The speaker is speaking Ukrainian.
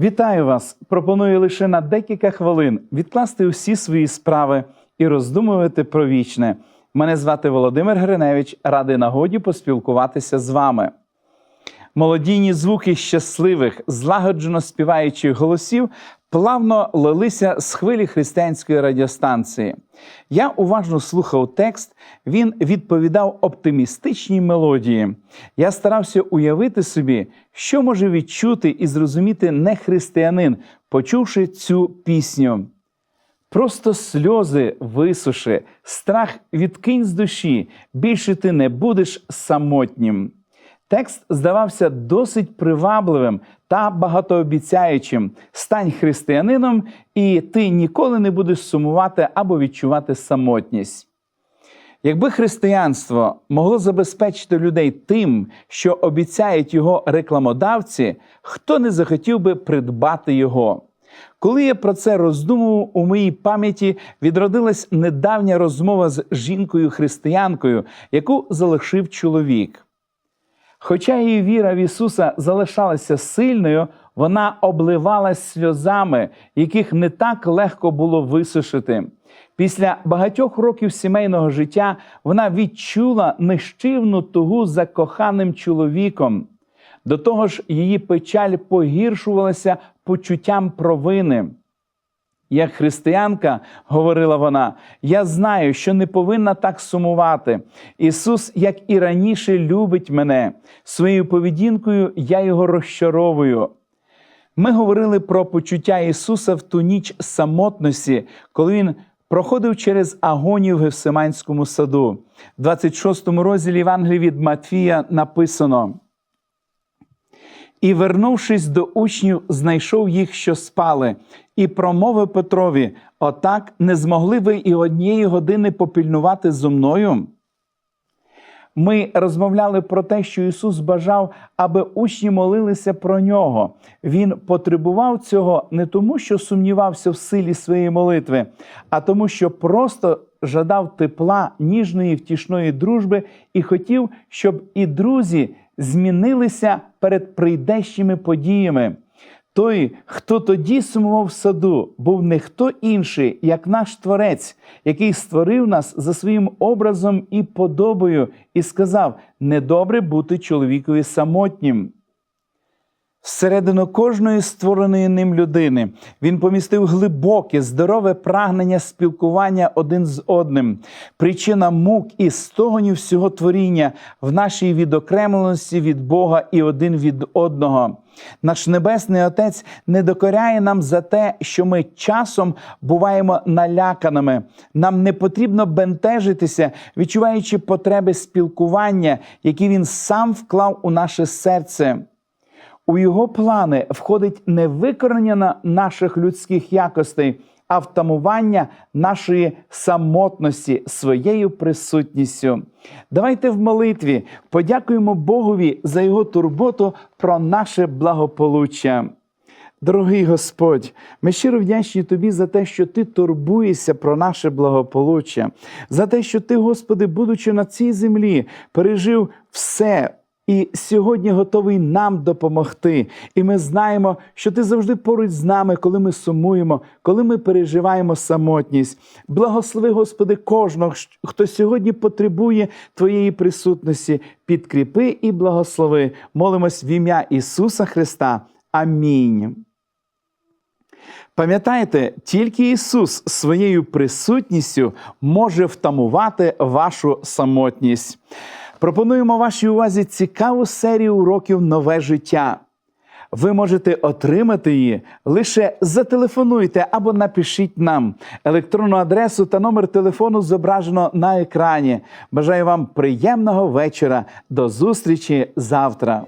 Вітаю вас! Пропоную лише на декілька хвилин відкласти усі свої справи і роздумувати про вічне. Мене звати Володимир Гриневич, радий нагоді поспілкуватися з вами. Молодійні звуки щасливих, злагоджено співаючих голосів плавно лилися з хвилі християнської радіостанції. Я уважно слухав текст, він відповідав оптимістичній мелодії. Я старався уявити собі, що може відчути і зрозуміти нехристиянин, почувши цю пісню. Просто сльози висуши, страх відкинь з душі, більше ти не будеш самотнім. Текст здавався досить привабливим та багатообіцяючим. Стань християнином, і ти ніколи не будеш сумувати або відчувати самотність. Якби християнство могло забезпечити людей тим, що обіцяють його рекламодавці, хто не захотів би придбати його? Коли я про це роздумував, у моїй пам'яті відродилась недавня розмова з жінкою-християнкою, яку залишив чоловік. Хоча її віра в Ісуса залишалася сильною, вона обливалась сльозами, яких не так легко було висушити. Після багатьох років сімейного життя вона відчула нищивну тугу за коханим чоловіком. До того ж, її печаль погіршувалася почуттям провини. Як християнка, говорила вона, я знаю, що не повинна так сумувати. Ісус, як і раніше, любить мене. Своєю поведінкою я його розчаровую. Ми говорили про почуття Ісуса в ту ніч самотності, коли Він проходив через агонію в Гевсиманському саду. В 26 розділі Євангелії від Матфія написано. І, вернувшись до учнів, знайшов їх, що спали, і промовив Петрові: Отак не змогли ви і однієї години попільнувати зо мною. Ми розмовляли про те, що Ісус бажав, аби учні молилися про нього. Він потребував цього не тому, що сумнівався в силі своєї молитви, а тому, що просто жадав тепла, ніжної, втішної дружби і хотів, щоб і друзі змінилися перед прийдещими подіями. Той, хто тоді сумував в саду, був не хто інший, як наш Творець, який створив нас за своїм образом і подобою, і сказав: недобре бути чоловікові самотнім. Всередину кожної створеної ним людини він помістив глибоке, здорове прагнення спілкування один з одним, причина мук і стогонів всього творіння в нашій відокремленості від Бога і один від одного. Наш Небесний Отець не докоряє нам за те, що ми часом буваємо наляканими. Нам не потрібно бентежитися, відчуваючи потреби спілкування, які він сам вклав у наше серце. У його плани входить не викорення наших людських якостей, а втамування нашої самотності своєю присутністю. Давайте в молитві подякуємо Богові за його турботу про наше благополуччя. Дорогий Господь, ми щиро вдячні Тобі за те, що Ти турбуєшся про наше благополуччя, за те, що Ти, Господи, будучи на цій землі, пережив все. І сьогодні готовий нам допомогти. І ми знаємо, що ти завжди поруч з нами, коли ми сумуємо, коли ми переживаємо самотність. Благослови, Господи, кожного, хто сьогодні потребує Твоєї присутності. Підкріпи і благослови. Молимось в ім'я Ісуса Христа. Амінь. Пам'ятайте, тільки Ісус своєю присутністю може втамувати вашу самотність. Пропонуємо вашій увазі цікаву серію уроків нове життя. Ви можете отримати її лише зателефонуйте або напишіть нам. Електронну адресу та номер телефону зображено на екрані. Бажаю вам приємного вечора. До зустрічі завтра.